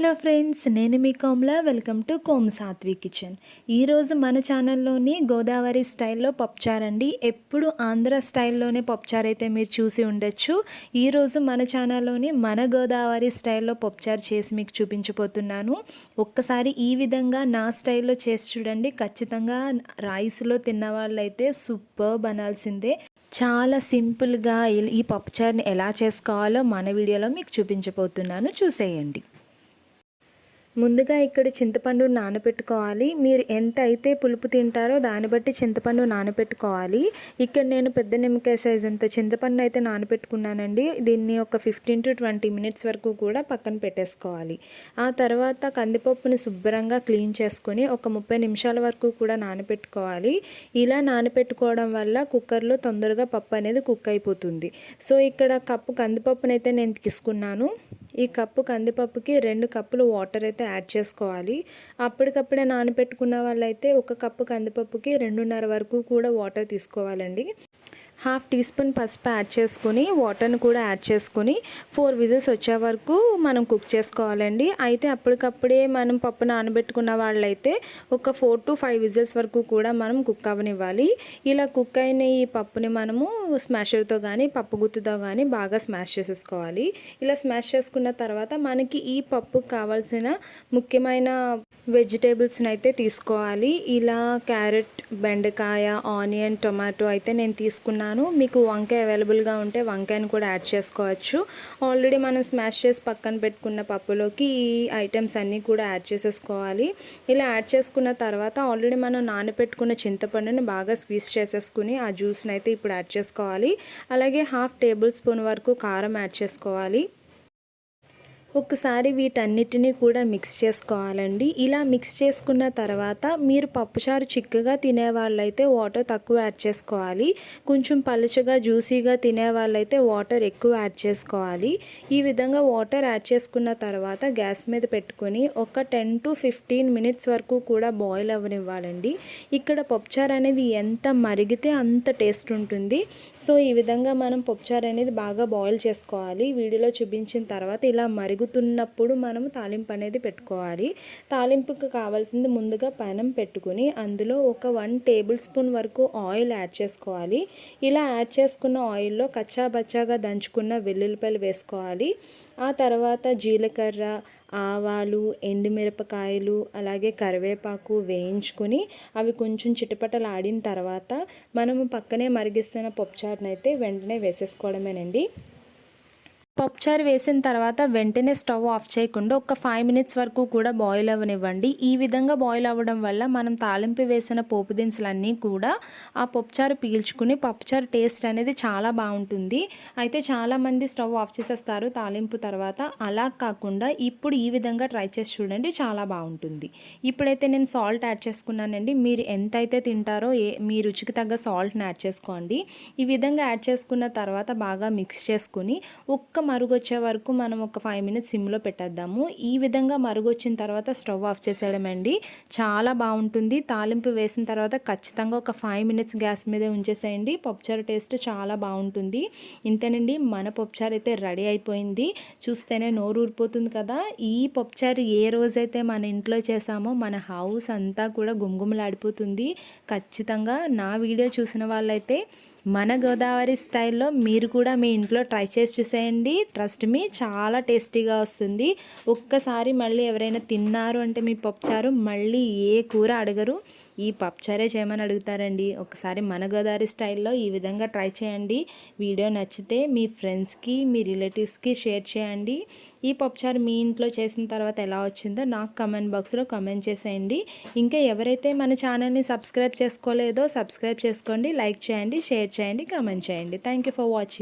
Hello friends నేను మీ Komla. Welcome to Kom Satvi kitchen. ఈరోజు మన ఛానల్లోని గోదావరి స్టైల్లో పప్చార్ అండి ఎప్పుడు ఆంధ్ర స్టైల్లోనే పప్చార్ అయితే మీరు చూసి ఉండొచ్చు. ఈరోజు మన ఛానల్లోని మన గోదావరి స్టైల్లో పప్చార్ చేసి మీకు చూపించబోతున్నాను. ఒక్కసారి ఈ విధంగా నా స్టైల్లో చేసి చూడండి. ఖచ్చితంగా రైస్లో తిన్న వాళ్ళైతే సూపర్ అనాల్సిందే. చాలా సింపుల్గా ఈ పప్పుచారుని ఎలా చేసుకోవాలో మన వీడియోలో మీకు చూపించబోతున్నాను. చూసేయండి. ముందుగా ఇక్కడ చింతపండు నానబెట్టుకోవాలి మీరు ఎంత అయితే పులుపు తింటారో దాన్ని బట్టి చింతపండు నానబెట్టుకోవాలి ఇక్కడ నేను పెద్ద నిమ్మకాయ సైజ్ అంత చింతపండు అయితే నానబెట్టుకున్నానండి దీన్ని ఒక ఫిఫ్టీన్ టు ట్వంటీ మినిట్స్ వరకు కూడా పక్కన పెట్టేసుకోవాలి. ఆ తర్వాత కందిపప్పుని శుభ్రంగా క్లీన్ చేసుకొని ఒక ముప్పై నిమిషాల వరకు కూడా నానబెట్టుకోవాలి ఇలా నానబెట్టుకోవడం వల్ల కుక్కర్లో తొందరగా పప్పు అనేది కుక్ అయిపోతుంది. సో ఇక్కడ కప్పు కందిపప్పునైతే నేను తీసుకున్నాను. ఈ కప్పు కందిపప్పుకి రెండు కప్పులు వాటర్ అయితే యాడ్ చేసుకోవాలి. అప్పటికప్పుడే నానబెట్టుకున్న వాళ్ళైతే ఒక కప్పు కందిపప్పుకి రెండున్నర వరకు కూడా వాటర్ తీసుకోవాలండి. హాఫ్ టీ స్పూన్ పసుపు యాడ్ చేసుకుని వాటర్ని కూడా యాడ్ చేసుకుని ఫోర్ విజిల్స్ వచ్చే వరకు మనం కుక్ చేసుకోవాలండి. అయితే అప్పటికప్పుడే మనం పప్పు నానబెట్టుకున్న వాళ్ళైతే ఒక ఫోర్ టు ఫైవ్ విజిల్స్ వరకు కూడా మనం కుక్ అవ్వనివ్వాలి ఇలా కుక్ అయిన ఈ పప్పుని మనము స్మాషర్తో కానీ పప్పు గుత్తుతో కానీ బాగా స్మాష్ చేసేసుకోవాలి. ఇలా స్మాష్ చేసుకున్న తర్వాత మనకి ఈ పప్పుకు కావాల్సిన ముఖ్యమైన వెజిటేబుల్స్ని అయితే తీసుకోవాలి. ఇలా క్యారెట్ బెండకాయ ఆనియన్ టొమాటో అయితే నేను తీసుకున్నాను తీసుకున్నాను మీకు వంకాయ అవైలబుల్గా ఉంటే వంకాయని కూడా యాడ్ చేసుకోవచ్చు. ఆల్రెడీ మనం స్మాష్ చేసి పక్కన పెట్టుకున్న పప్పులోకి ఈ ఐటమ్స్ అన్నీ కూడా యాడ్ చేసేసుకోవాలి. ఇలా యాడ్ చేసుకున్న తర్వాత ఆల్రెడీ మనం నానబెట్టుకున్న చింతపండుని బాగా స్వీస్ చేసేసుకుని ఆ జ్యూస్ని అయితే ఇప్పుడు యాడ్ చేసుకోవాలి. అలాగే హాఫ్ టేబుల్ స్పూన్ వరకు కారం యాడ్ చేసుకోవాలి. ఒకసారి వీటన్నిటిని కూడా మిక్స్ చేసుకోవాలండి. ఇలా మిక్స్ చేసుకున్న తర్వాత మీరు పప్పుచారు చిక్కగా తినే వాళ్ళైతే వాటర్ తక్కువ యాడ్ చేసుకోవాలి. కొంచెం పలుచగా జ్యూసీగా తినే వాళ్ళైతే వాటర్ ఎక్కువ యాడ్ చేసుకోవాలి. ఈ విధంగా వాటర్ యాడ్ చేసుకున్న తర్వాత గ్యాస్ మీద పెట్టుకొని ఒక టెన్ టు ఫిఫ్టీన్ మినిట్స్ వరకు కూడా బాయిల్ అవ్వనివ్వాలండి. ఇక్కడ పప్పుచారు అనేది ఎంత మరిగితే అంత టేస్ట్ ఉంటుంది. సో ఈ విధంగా మనం పప్పుచారు అనేది బాగా బాయిల్ చేసుకోవాలి. వీడియోలో చూపించిన తర్వాత ఇలా మరిగి వేగుతున్నప్పుడు మనము తాలింపు అనేది పెట్టుకోవాలి. తాలింపుకి కావాల్సింది ముందుగా పెనం పెట్టుకుని అందులో ఒక వన్ టేబుల్ స్పూన్ వరకు ఆయిల్ యాడ్ చేసుకోవాలి. ఇలా యాడ్ చేసుకున్న ఆయిల్లో కచ్చాబచ్చాగా దంచుకున్న వెల్లుల్లిపాయలు వేసుకోవాలి. ఆ తర్వాత జీలకర్ర ఆవాలు ఎండుమిరపకాయలు అలాగే కరివేపాకు వేయించుకొని అవి కొంచెం చిటపటలాడిన తర్వాత మనము పక్కనే మరిగిస్తున్న పప్పుచారునైతే వెంటనే వేసేసుకోవడమేనండి. పప్పుచారు వేసిన తర్వాత వెంటనే స్టవ్ ఆఫ్ చేయకుండా ఒక ఫైవ్ మినిట్స్ వరకు కూడా బాయిల్ అవ్వనివ్వండి ఈ విధంగా బాయిల్ అవ్వడం వల్ల మనం తాలింపు వేసిన పోపు దినుసులన్నీ కూడా ఆ పప్పుచారు పీల్చుకుని పప్పుచారు టేస్ట్ అనేది చాలా బాగుంటుంది. అయితే చాలామంది స్టవ్ ఆఫ్ చేసేస్తారు తాలింపు తర్వాత. అలా కాకుండా ఇప్పుడు ఈ విధంగా ట్రై చేసి చూడండి చాలా బాగుంటుంది. ఇప్పుడైతే నేను సాల్ట్ యాడ్ చేసుకున్నానండి. మీరు ఎంతైతే తింటారో ఏ మీ రుచికి తగ్గ సాల్ట్ని యాడ్ చేసుకోండి. ఈ విధంగా యాడ్ చేసుకున్న తర్వాత బాగా మిక్స్ చేసుకుని ఒక్క మరుగు వచ్చే వరకు మనం ఒక ఫైవ్ మినిట్స్ సిమ్లో పెట్టేద్దాము. ఈ విధంగా మరుగు వచ్చిన తర్వాత స్టవ్ ఆఫ్ చేసేయడమండి. చాలా బాగుంటుంది. తాలింపు వేసిన తర్వాత ఖచ్చితంగా ఒక ఫైవ్ మినిట్స్ గ్యాస్ మీదే ఉంచేసేయండి. పప్పుచారు టేస్ట్ చాలా బాగుంటుంది. ఇంతేనండి మన పప్పుచారు అయితే రెడీ అయిపోయింది. చూస్తేనే నోరు ఊరిపోతుంది కదా. ఈ పప్పుచారు ఏ రోజైతే మన ఇంట్లో చేసామో మన హౌస్ అంతా కూడా గుమ్గుమలాడిపోతుంది. ఖచ్చితంగా నా వీడియో చూసిన వాళ్ళైతే మన గోదావరి స్టైల్లో మీరు కూడా మీ ఇంట్లో ట్రై చేసి చూసేయండి. ట్రస్ట్ మీ చాలా టేస్టీగా వస్తుంది. ఒక్కసారి మళ్ళీ ఎవరైనా తిన్నారు అంటే మీ పప్పుచారు మళ్ళీ ఏ కూర అడగరు. ఈ పప్చారే చేయమని అడుగుతారండి. ఒకసారి మన గోదావరి స్టైల్లో ఈ విధంగా ట్రై చేయండి. వీడియో నచ్చితే మీ ఫ్రెండ్స్కి మీ రిలేటివ్స్కి షేర్ చేయండి. ఈ పప్చారు మీ ఇంట్లో చేసిన తర్వాత ఎలా వచ్చిందో నాకు కమెంట్ బాక్స్లో కమెంట్ చేసేయండి. ఇంకా ఎవరైతే మన ఛానల్ని సబ్స్క్రైబ్ చేసుకోలేదో సబ్స్క్రైబ్ చేసుకోండి లైక్ చేయండి షేర్ చేయండి కమెంట్ చేయండి. Thank for watching.